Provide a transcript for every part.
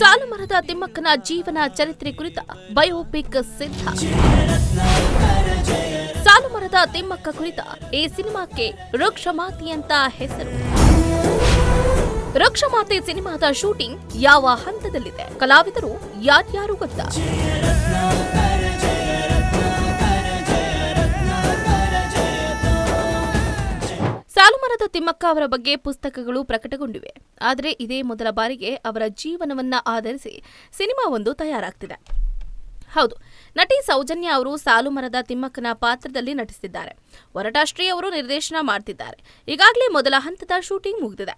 ಸಾಲುಮರದ ತಿಮ್ಮಕ್ಕನ ಜೀವನ ಚರಿತ್ರೆ ಕುರಿತ ಬಯೋಪಿಕ್ ಸಿದ್ಧ. ಸಾಲುಮರದ ತಿಮ್ಮಕ್ಕ ಕುರಿತ ಈ ಸಿನಿಮಾಕ್ಕೆ ವೃಕ್ಷಮಾತಿ ಅಂತ ಹೆಸರು. ವೃಕ್ಷಮಾತೆ ಸಿನಿಮಾದ ಶೂಟಿಂಗ್ ಯಾವ ಹಂತದಲ್ಲಿದೆ? ಕಲಾವಿದರು ಯಾರ್ಯಾರು ಗೊತ್ತಾ? ತಿಮ್ಮಕ್ಕ ಅವರ ಬಗ್ಗೆ ಪುಸ್ತಕಗಳು ಪ್ರಕಟಗೊಂಡಿವೆ. ಆದರೆ ಇದೇ ಮೊದಲ ಬಾರಿಗೆ ಅವರ ಜೀವನವನ್ನ ಆಧರಿಸಿ ಸಿನಿಮಾ ಒಂದು ತಯಾರಾಗ್ತಿದೆ. ಹೌದು, ನಟಿ ಸೌಜನ್ಯ ಅವರು ಸಾಲುಮರದ ತಿಮ್ಮಕ್ಕನ ಪಾತ್ರದಲ್ಲಿ ನಟಿಸಿದ್ದಾರೆ. ವರಟಾಶ್ರೀ ಅವರು ನಿರ್ದೇಶನ ಮಾಡ್ತಿದ್ದಾರೆ. ಈಗಾಗಲೇ ಮೊದಲ ಹಂತದ ಶೂಟಿಂಗ್ ಮುಗಿದಿದೆ.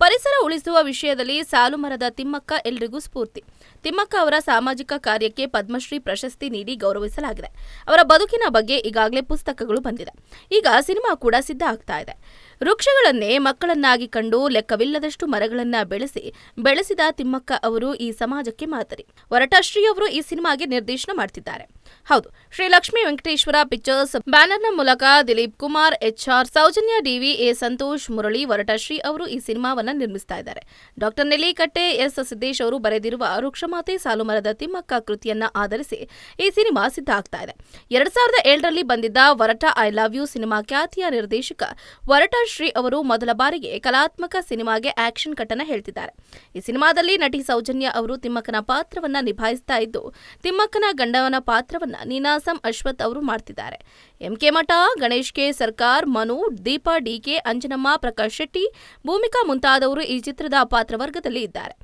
ಪರಿಸರ ಉಳಿಸುವ ವಿಷಯದಲ್ಲಿ ಸಾಲುಮರದ ತಿಮ್ಮಕ್ಕ ಎಲ್ರಿಗೂ ಸ್ಫೂರ್ತಿ. ತಿಮ್ಮಕ್ಕ ಅವರ ಸಾಮಾಜಿಕ ಕಾರ್ಯಕ್ಕೆ ಪದ್ಮಶ್ರೀ ಪ್ರಶಸ್ತಿ ನೀಡಿ ಗೌರವಿಸಲಾಗಿದೆ. ಅವರ ಬದುಕಿನ ಬಗ್ಗೆ ಈಗಾಗಲೇ ಪುಸ್ತಕಗಳು ಬಂದಿದೆ. ಈಗ ಸಿನಿಮಾ ಕೂಡ ಸಿದ್ಧ ಆಗ್ತಾ ಇದೆ. ವೃಕ್ಷಗಳನ್ನೇ ಮಕ್ಕಳನ್ನಾಗಿ ಕಂಡು ಲೆಕ್ಕವಿಲ್ಲದಷ್ಟು ಮರಗಳನ್ನ ಬೆಳೆಸಿ, ಬೆಳೆಸಿದ ತಿಮ್ಮಕ್ಕ ಅವರು ಈ ಸಮಾಜಕ್ಕೆ ಮಾದರಿ. ವರಟಶ್ರೀ ಅವರು ಈ ಸಿನಿಮಾಗೆ ನಿರ್ದೇಶನ ಮಾಡ್ತಿದ್ದಾರೆ. ಹೌದು, ಶ್ರೀ ಲಕ್ಷ್ಮೀ ವೆಂಕಟೇಶ್ವರ ಪಿಕ್ಚರ್ಸ್ ಬ್ಯಾನರ್ನ ಮೂಲಕ Dilip Kumar HR Soujanya DV A Santosh Murali, Varatashri ಅವರು ಈ ಸಿನಿಮಾವನ್ನ ನಿರ್ಮಿಸ್ತಾ ಇದ್ದಾರೆ. Doctor Nellikatte S. ಸಿದ್ದೇಶ್ ಅವರು ಬರೆದಿರುವ ವೃಕ್ಷಮಾತೆ ಸಾಲುಮರದ ತಿಮ್ಮಕ್ಕ ಕೃತಿಯನ್ನ ಆಧರಿಸಿ ಈ ಸಿನಿಮಾ ಸಿದ್ಧ ಆಗ್ತಾ ಇದೆ. ಎರಡ್ ಸಾವಿರದ ಏಳರಲ್ಲಿ ಬಂದಿದ್ದ Varata I love you cinema ಖ್ಯಾತಿಯ ನಿರ್ದೇಶಕ ವರಟ ಶ್ರೀ ಅವರು ಮೊದಲ ಬಾರಿಗೆ ಕಲಾತ್ಮಕ ಸಿನಿಮಾಗೆ ಆಕ್ಷನ್ ಕಟ್ಟನ ಹೇಳ್ತಿದ್ದಾರೆ. ಈ ಸಿನಿಮಾದಲ್ಲಿ ನಟಿ ಸೌಜನ್ಯ ಅವರು ತಿಮ್ಮಕ್ಕನ ಪಾತ್ರವನ್ನ ನಿಭಾಯಿಸ್ತಾ ಇದ್ದು, ತಿಮ್ಮಕ್ಕನ ಗಂಡವನ ಪಾತ್ರವನ್ನ ನೀನಾಸಂ ಅಶ್ವಥ್ ಅವರು ಮಾಡ್ತಿದ್ದಾರೆ. ಎಂಕೆ ಮಠ, ಗಣೇಶ್ ಕೆ ಸರ್ಕಾರ್, ಮನು, ದೀಪಾ ಡಿಕೆ ಅಂಜನಮ್ಮ, ಪ್ರಕಾಶ್ ಶೆಟ್ಟಿ, ಭೂಮಿಕಾ ಮುಂತಾದವರು ಈ ಚಿತ್ರದ ಪಾತ್ರವರ್ಗದಲ್ಲಿ ಇದ್ದಾರೆ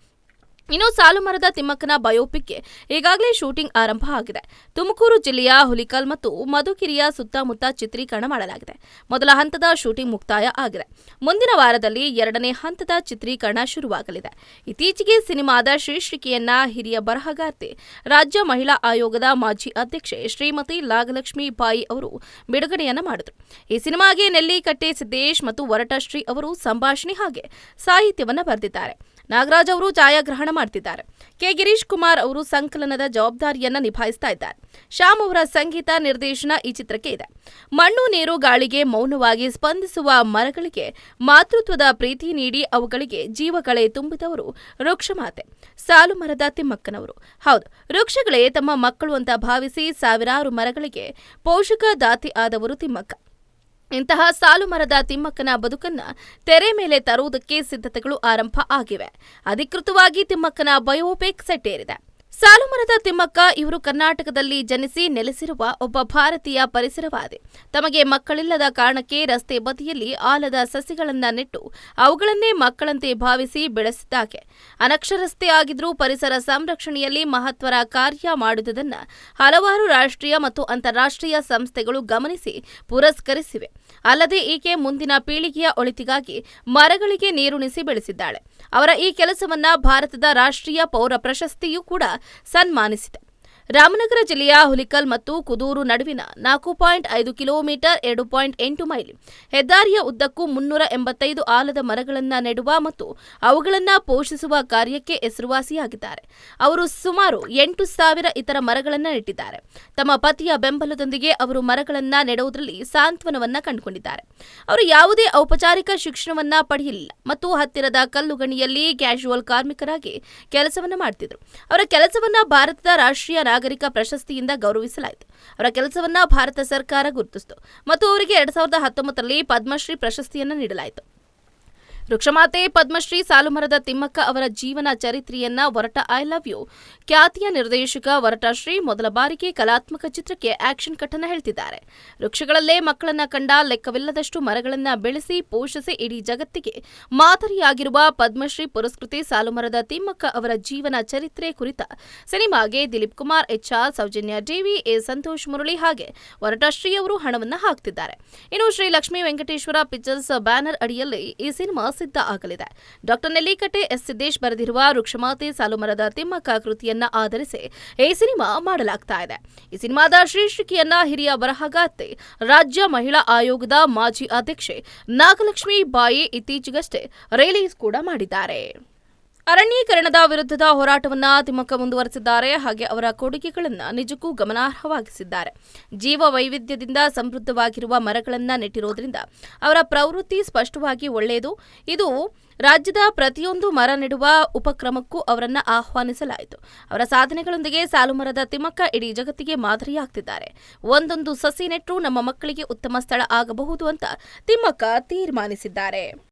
ಇನ್ನು ಸಾಲುಮರದ ತಿಮ್ಮಕ್ಕನ ಬಯೋಪಿಕ್ಗೆ ಈಗಾಗಲೇ ಶೂಟಿಂಗ್ ಆರಂಭ ಆಗಿದೆ. ತುಮಕೂರು ಜಿಲ್ಲೆಯ ಹುಲಿಕಲ್ ಮತ್ತು ಮಧುಕಿರಿಯ ಸುತ್ತಮುತ್ತ ಚಿತ್ರೀಕರಣ ಮಾಡಲಾಗಿದೆ. ಮೊದಲ ಹಂತದ ಶೂಟಿಂಗ್ ಮುಕ್ತಾಯ ಆಗಿದೆ. ಮುಂದಿನ ವಾರದಲ್ಲಿ ಎರಡನೇ ಹಂತದ ಚಿತ್ರೀಕರಣ ಶುರುವಾಗಲಿದೆ. ಇತ್ತೀಚೆಗೆ ಸಿನಿಮಾದ ಶೀರ್ಷಿಕೆಯನ್ನ ಹಿರಿಯ ಬರಹಗಾರ್ತಿ, ರಾಜ್ಯ ಮಹಿಳಾ ಆಯೋಗದ ಮಾಜಿ ಅಧ್ಯಕ್ಷೆ ಶ್ರೀಮತಿ ಲಾಗಲಕ್ಷ್ಮಿ ಬಾಯಿ ಅವರು ಬಿಡುಗಡೆಯನ್ನ ಮಾಡಿದರು. ಈ ಸಿನಿಮಾಗೆ ನೆಲ್ಲಿಕಟ್ಟೆ ಸಿದ್ದೇಶ್ ಮತ್ತು ವರಟಶ್ರೀ ಅವರು ಸಂಭಾಷಣೆ ಹಾಗೆ ಸಾಹಿತ್ಯವನ್ನು ಬರೆದಿದ್ದಾರೆ. ನಾಗರಾಜ್ ಅವರು ಛಾಯಾಗ್ರಹಣ ಮಾಡ್ತಿದ್ದಾರೆ. ಕೆ. ಗಿರೀಶ್ ಕುಮಾರ್ ಅವರು ಸಂಕಲನದ ಜವಾಬ್ದಾರಿಯನ್ನ ನಿಭಾಯಿಸ್ತಾ ಇದ್ದಾರೆ. ಶ್ಯಾಮ್ ಅವರ ಸಂಗೀತ ನಿರ್ದೇಶನ ಈ ಚಿತ್ರಕ್ಕೆ ಇದೆ. ಮಣ್ಣು ನೀರು ಗಾಳಿಗೆ ಮೌನವಾಗಿ ಸ್ಪಂದಿಸುವ ಮರಗಳಿಗೆ ಮಾತೃತ್ವದ ಪ್ರೀತಿ ನೀಡಿ ಅವುಗಳಿಗೆ ಜೀವಕಳೆ ತುಂಬಿದವರು ವೃಕ್ಷಮಾತೆ. ಸಾಲು ಮರದ ತಿಮ್ಮಕ್ಕನವರು. ಹೌದು, ವೃಕ್ಷಗಳೇ ತಮ್ಮ ಮಕ್ಕಳು ಅಂತ ಭಾವಿಸಿ ಸಾವಿರಾರು ಮರಗಳಿಗೆ ಪೋಷಕ ದಾತಿ ಆದವರು ತಿಮ್ಮಕ್ಕ. ಇಂತಹ ಸಾಲು ಮರದ ತಿಮ್ಮಕ್ಕನ ಬದುಕನ್ನ ತೆರೆ ಮೇಲೆ ತರುವುದಕ್ಕೆ ಸಿದ್ಧತೆಗಳು ಆರಂಭ ಆಗಿವೆ. ಅಧಿಕೃತವಾಗಿ ತಿಮ್ಮಕ್ಕನ ಬಯೋಪಿಕ್ ಸೆಟ್ಟೇರಿದೆ ಸಾಲು ಮರದ ತಿಮ್ಮಕ್ಕ ಇವರು ಕರ್ನಾಟಕದಲ್ಲಿ ಜನಿಸಿ ನೆಲೆಸಿರುವ ಒಬ್ಬ ಭಾರತೀಯ ಪರಿಸರವಾದಿ. ತಮಗೆ ಮಕ್ಕಳಿಲ್ಲದ ಕಾರಣಕ್ಕೆ ರಸ್ತೆ ಬದಿಯಲ್ಲಿ ಆಲದ ಸಸಿಗಳನ್ನ ನೆಟ್ಟು ಅವುಗಳನ್ನೇ ಮಕ್ಕಳಂತೆ ಭಾವಿಸಿ ಬೆಳೆಸಿದ್ದಾಗೆ ಅನಕ್ಷರಸ್ಥೆ ಆಗಿದ್ರೂ ಪರಿಸರ ಸಂರಕ್ಷಣೆಯಲ್ಲಿ ಮಹತ್ವರ ಕಾರ್ಯ ಮಾಡುವುದನ್ನು ಹಲವಾರು ರಾಷ್ಟ್ರೀಯ ಮತ್ತು ಅಂತಾರಾಷ್ಟ್ರೀಯ ಸಂಸ್ಥೆಗಳು ಗಮನಿಸಿ ಪುರಸ್ಕರಿಸಿವೆ. ಅಲ್ಲದೆ ಈಕೆ ಮುಂದಿನ ಪೀಳಿಗೆಯ ಒಳಿತಿಗಾಗಿ ಮರಗಳಿಗೆ ನೀರುಣಿಸಿ ಬೆಳೆಸಿದ್ದಾಳೆ. ಅವರ ಈ ಕೆಲಸವನ್ನ ಭಾರತದ ರಾಷ್ಟ್ರೀಯ ಪೌರ ಪ್ರಶಸ್ತಿಯೂ ಕೂಡ ಸನ್ಮಾನಿಸಿದೆ ರಾಮನಗರ ಜಿಲ್ಲೆಯ ಹುಲಿಕಲ್ ಮತ್ತು ಕುದೂರು ನಡುವಿನ ನಾಲ್ಕು ಪಾಯಿಂಟ್ ಐದು ಕಿಲೋಮೀಟರ್ ಎರಡು ಪಾಯಿಂಟ್ ಎಂಟು ಮೈಲಿ ಹೆದ್ದಾರಿಯ ಉದ್ದಕ್ಕೂ ಮುನ್ನೂರ ಎಂಬತ್ತೈದು ಆಲದ ಮರಗಳನ್ನು ನೆಡುವ ಮತ್ತು ಅವುಗಳನ್ನು ಪೋಷಿಸುವ ಕಾರ್ಯಕ್ಕೆ ಹೆಸರುವಾಸಿಯಾಗಿದ್ದಾರೆ. ಅವರು ಸುಮಾರು ಎಂಟು ಸಾವಿರ ಇತರ ಮರಗಳನ್ನು ನೆಟ್ಟಿದ್ದಾರೆ. ತಮ್ಮ ಪತಿಯ ಬೆಂಬಲದೊಂದಿಗೆ ಅವರು ಮರಗಳನ್ನು ನೆಡುವುದರಲ್ಲಿ ಸಾಂತ್ವನವನ್ನು ಕಂಡುಕೊಂಡಿದ್ದಾರೆ. ಅವರು ಯಾವುದೇ ಔಪಚಾರಿಕ ಶಿಕ್ಷಣವನ್ನ ಪಡೆಯಲಿಲ್ಲ ಮತ್ತು ಹತ್ತಿರದ ಕಲ್ಲುಗಣಿಯಲ್ಲಿ ಕ್ಯಾಶುವಲ್ ಕಾರ್ಮಿಕರಾಗಿ ಕೆಲಸವನ್ನು ಮಾಡುತ್ತಿದ್ದರು ಅವರ ಕೆಲಸವನ್ನು ಭಾರತದ ರಾಷ್ಟ್ರೀಯ ನಾಗರಿಕ ಪ್ರಶಸ್ತಿಯಿಂದ ಗೌರವಿಸಲಾಯಿತು. ಅವರ ಕೆಲಸವನ್ನ ಭಾರತ ಸರ್ಕಾರ ಗುರುತಿಸಿತು. ಮತ್ತು ಅವರಿಗೆ ಎರಡ್ ಸಾವಿರದ ಹತ್ತೊಂಬತ್ತರಲ್ಲಿ ಪದ್ಮಶ್ರೀ ಪ್ರಶಸ್ತಿಯನ್ನು ನೀಡಲಾಯಿತು. ವೃಕ್ಷಮಾತೆ ಪದ್ಮಶ್ರೀ ಸಾಲುಮರದ ತಿಮ್ಮಕ್ಕ ಅವರ ಜೀವನ ಚರಿತ್ರೆಯನ್ನ ವರಟ ಐ ಲವ್ ಯು. ಖ್ಯಾತಿಯ ನಿರ್ದೇಶಕ ವರಟ ಶ್ರೀ ಮೊದಲ ಬಾರಿಗೆ ಕಲಾತ್ಮಕ ಚಿತ್ರಕ್ಕೆ ಆಕ್ಷನ್ ಕಟ್ಟನ ಹೇಳ್ತಿದ್ದಾರೆ. ವೃಕ್ಷಗಳಲ್ಲೇ ಮಕ್ಕಳನ್ನ ಕಂಡ ಲೆಕ್ಕವಿಲ್ಲದಷ್ಟು ಮರಗಳನ್ನ ಬೆಳೆಸಿ ಪೋಷಿಸಿ ಇಡೀ ಜಗತ್ತಿಗೆ ಮಾದರಿಯಾಗಿರುವ ಪದ್ಮಶ್ರೀ ಪುರಸ್ಕೃತಿ ಸಾಲುಮರದ ತಿಮ್ಮಕ್ಕ ಅವರ ಜೀವನ ಚರಿತ್ರೆ ಕುರಿತ ಸಿನಿಮಾಗೆ Dilip Kumar H R Soujanya, DV A. Santosh Murali ಹಾಗೆ ವರಟಶ್ರೀ ಅವರು ಹಣವನ್ನು ಹಾಕ್ತಿದ್ದಾರೆ. ಇನ್ನು ಶ್ರೀ ಲಕ್ಷ್ಮೀ ವೆಂಕಟೇಶ್ವರ ಪಿಕ್ಚರ್ಸ್ ಬ್ಯಾನರ್ ಅಡಿಯಲ್ಲಿ ಈ ಸಿನಿಮಾ ಸಿದ್ಧ ಆಗಲಿದೆ. ಡಾಕ್ಟರ್ ನೆಲ್ಲಿಕಟ್ಟೆ ಎಸ್ ಸಿದ್ದೇಶ್ ಬರೆದಿರುವ ವೃಕ್ಷಮಾತೆ ಸಾಲುಮರದ ತಿಮ್ಮಕ್ಕ ಕೃತಿಯನ್ನ ಆಧರಿಸಿ ಈ ಸಿನಿಮಾ ಮಾಡಲಾಗ್ತಾ ಇದೆ. ಈ ಸಿನಿಮಾದ ಶೀರ್ಷಿಕೆಯನ್ನ ಹಿರಿಯ ಬರಹಗಾರ್ತಿ, ರಾಜ್ಯ ಮಹಿಳಾ ಆಯೋಗದ ಮಾಜಿ ಅಧ್ಯಕ್ಷೆ ನಾಗಲಕ್ಷ್ಮಿ ಬಾಯಿ ಇತ್ತೀಚೆಗಷ್ಟೇ ರಿಲೀಸ್ ಕೂಡ ಮಾಡಿದ್ದಾರೆ. ಅರಣ್ಯೀಕರಣದ ವಿರುದ್ಧದ ಹೋರಾಟವನ್ನು ತಿಮ್ಮಕ್ಕ ಮುಂದುವರೆಸಿದ್ದಾರೆ. ಹಾಗೆ ಅವರ ಕೊಡುಗೆಗಳನ್ನು ನಿಜಕ್ಕೂ ಗಮನಾರ್ಹವಾಗಿಸಿದ್ದಾರೆ. ಜೀವ ವೈವಿಧ್ಯದಿಂದ ಸಮೃದ್ಧವಾಗಿರುವ ಮರಗಳನ್ನು ನೆಟ್ಟಿರೋದ್ರಿಂದ ಅವರ ಪ್ರವೃತ್ತಿ ಸ್ಪಷ್ಟವಾಗಿ ಒಳ್ಳೆಯದು. ಇದು ರಾಜ್ಯದ ಪ್ರತಿಯೊಂದು ಮರ ನೆಡುವ ಉಪಕ್ರಮಕ್ಕೂ ಅವರನ್ನು ಆಹ್ವಾನಿಸಲಾಯಿತು. ಅವರ ಸಾಧನೆಗಳೊಂದಿಗೆ ಸಾಲುಮರದ ತಿಮ್ಮಕ್ಕ ಇಡೀ ಜಗತ್ತಿಗೆ ಮಾದರಿಯಾಗ್ತಿದ್ದಾರೆ. ಒಂದೊಂದು ಸಸಿ ನೆಟ್ಟು ನಮ್ಮ ಮಕ್ಕಳಿಗೆ ಉತ್ತಮ ಸ್ಥಳ ಆಗಬಹುದು ಅಂತ ತಿಮ್ಮಕ್ಕ ತೀರ್ಮಾನಿಸಿದ್ದಾರೆ.